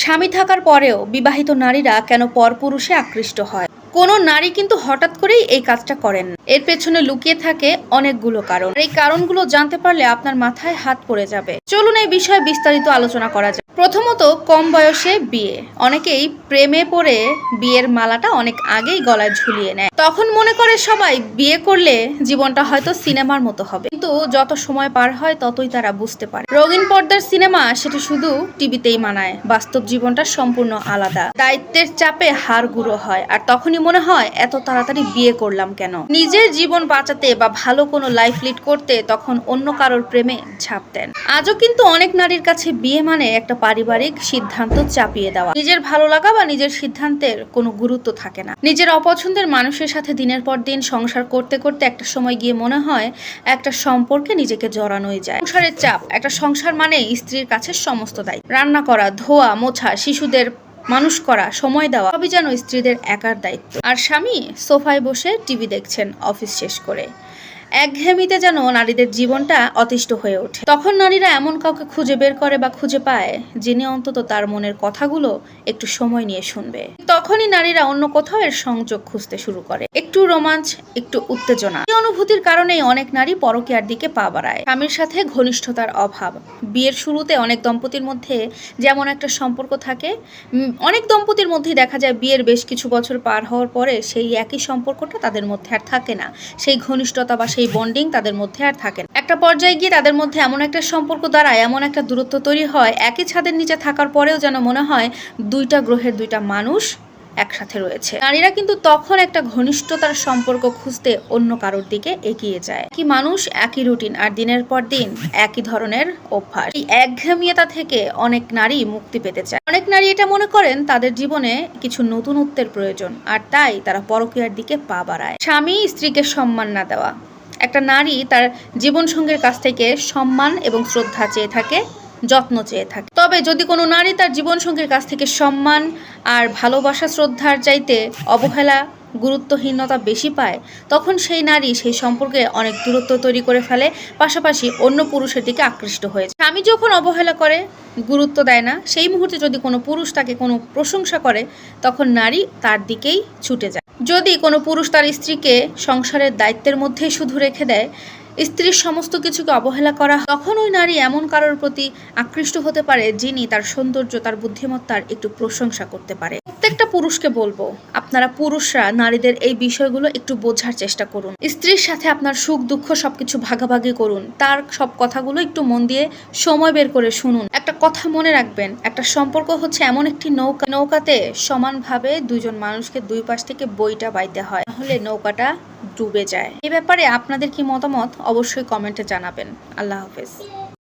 স্বামী থাকার পরেও বিবাহিত নারীরা কেন পরপুরুষে আকৃষ্ট হয় কোনো নারী কিন্তু হঠাৎ করেই এই কাজটা করেন। এর পেছনে লুকিয়ে থাকে অনেকগুলো কারণ। এই কারণগুলো জানতে পারলে আপনার মাথায় হাত পড়ে যাবে। চলুন এই বিষয়ে বিস্তারিত আলোচনা করা যায় প্রথমত, কম বয়সে বিয়ে। অনেকেই প্রেমে পড়ে বিয়ের মালাটা অনেক আগেই গলায় ঝুলিয়ে নেয়। তখন মনে করে সবাই বিয়ে করলে জীবনটা হয়তো সিনেমার মতো হবে। কিন্তু যত সময় পার হয়, ততই তারা বুঝতে পারে। রঙিন পর্দার সিনেমা সেটা শুধু টিভিতেই মানায়। বাস্তব জীবনটা সম্পূর্ণ আলাদা। দায়িত্বের চাপে হাড় গুঁড়ো হয়। আর তখনই মনে হয়, এত তাড়াতাড়ি বিয়ে করলাম কেন? নিজের জীবন বাঁচাতে বা ভালো কোনো লাইফ লিড করতে তখন অন্য কারোর প্রেমে ঝাঁপ দেন। আজও কিন্তু অনেক নারীর কাছে বিয়ে মানে একটা পারিবারিক সিদ্ধান্ত চাপিয়ে দেওয়া। নিজের ভালো লাগা বা নিজের সিদ্ধান্তের কোনো গুরুত্ব থাকে না। নিজের অপছন্দের মানুষের সাথে দিনের পর দিন সংসার করতে করতে একটা সময় গিয়ে মনে হয় একটা সম্পর্কে নিজেকে জড়ানোই যায়। সংসারের চাপ, একটা সংসার মানে স্ত্রীর কাছে সমস্ত দায়িত্ব। রান্না করা, ধোয়া, মোছা, শিশুদের মানুষ করা, সময় দেওয়া, সবই যেন স্ত্রীদের একার দায়িত্ব। আর স্বামী সোফায় বসে টিভি দেখছেন, অফিস শেষ করে। একঘেয়েমিতে যেন নারীদের জীবনটা অতিষ্ঠ হয়ে ওঠে। তখন নারীরা এমন কাউকে খুঁজে বের করে বা খুঁজে পায়, যিনি অন্তত তার মনের কথাগুলো একটু সময় নিয়ে শুনবে। তখনই নারীরা অন্য কোথাও এর সংযোগ খুঁজতে শুরু করে। একটু রোমাঞ্চ, একটু উত্তেজনা। এই অনুভূতির কারণেই অনেক নারী পরকীয়ার দিকে পা বাড়ায়। স্বামীর সাথে ঘনিষ্ঠতার অভাব। বিয়ের শুরুতে অনেক দম্পতির মধ্যে যেমন একটা সম্পর্ক থাকে অনেক দম্পতির মধ্যেই দেখা যায় বিয়ের বেশ কিছু বছর পার হওয়ার পরে সেই একই সম্পর্কটা তাদের মধ্যে আর থাকে না। সেই ঘনিষ্ঠতা বা বন্ডিং তাদের মধ্যে আর থাকে না। একটা পর্যায়ে গিয়ে তাদের মধ্যে এমন একটা সম্পর্ক দ্বারা এমন একটা দূরত্ব তৈরি হয়, একই ছাদের নিচে থাকার পরেও যেন মনে হয় দুইটা গ্রহের দুইটা মানুষ একসাথে রয়েছে। নারীরা কিন্তু তখন একটা ঘনিষ্ঠতার সম্পর্ক খুঁজতে অন্য কারোর দিকে এগিয়ে যায়। কি মানুষ, একই রুটিন আর দিনের পর দিন একই ধরনের অভ্যাস। এই একঘেয়েমিয়তা থেকে অনেক নারী মুক্তি পেতে চায়। অনেক নারী এটা মনে করেন, তাদের জীবনে কিছু নতুনত্বের প্রয়োজন, আর তাই তারা পরকীয়ার দিকে পা বাড়ায়। স্বামী স্ত্রীকে সম্মান না দেওয়া একটা নারী তার জীবনসঙ্গীর কাছ থেকে সম্মান এবং শ্রদ্ধা চেয়ে থাকে, যত্ন চেয়ে থাকে। তবে যদি কোনো নারী তার জীবনসঙ্গীর কাছ থেকে সম্মান আর ভালোবাসা, শ্রদ্ধার চাইতে অবহেলা, গুরুত্বহীনতা বেশি পায়, তখন সেই নারী সেই সম্পর্কে অনেক দূরত্ব তৈরি করে ফেলে, পাশাপাশি অন্য পুরুষের দিকে আকৃষ্ট হয়ে যায়। স্বামী যখন অবহেলা করে, গুরুত্ব দেয় না, সেই মুহূর্তে যদি কোনো পুরুষ তাকে কোনো প্রশংসা করে, তখন নারী তার দিকেই ছুটে যায়। যদি কোনো পুরুষ তার স্ত্রীকে সংসারের দায়িত্বের মধ্যেই শুধু রেখে দেয়, স্ত্রীর সমস্ত কিছুকে অবহেলা করা তখন ওই নারী এমন কারোর প্রতি আকৃষ্ট হতে পারে যিনি তার সৌন্দর্য, তার বুদ্ধিমত্তার একটু প্রশংসা করতে পারে। প্রত্যেকটা পুরুষকে বলব, আপনারা পুরুষরা, নারীদের এই বিষয়গুলো একটু বোঝার চেষ্টা করুন। স্ত্রীর সাথে আপনার সুখ, দুঃখ সবকিছু ভাগাভাগি করুন। তার সব কথাগুলো একটু মন দিয়ে সময় বের করে শুনুন। একটা কথা মনে রাখবেন, একটা সম্পর্ক হচ্ছে এমন একটি নৌকা, নৌকাতে সমানভাবে দুইজন মানুষকে দুই পাশ থেকে বইটা বাইতে হয়, তাহলে নৌকাটা ডুবে যায়। এ ব্যাপারে আপনাদের কি মতামত অবশ্যই কমেন্টে জানাবেন। আল্লাহ হাফেজ।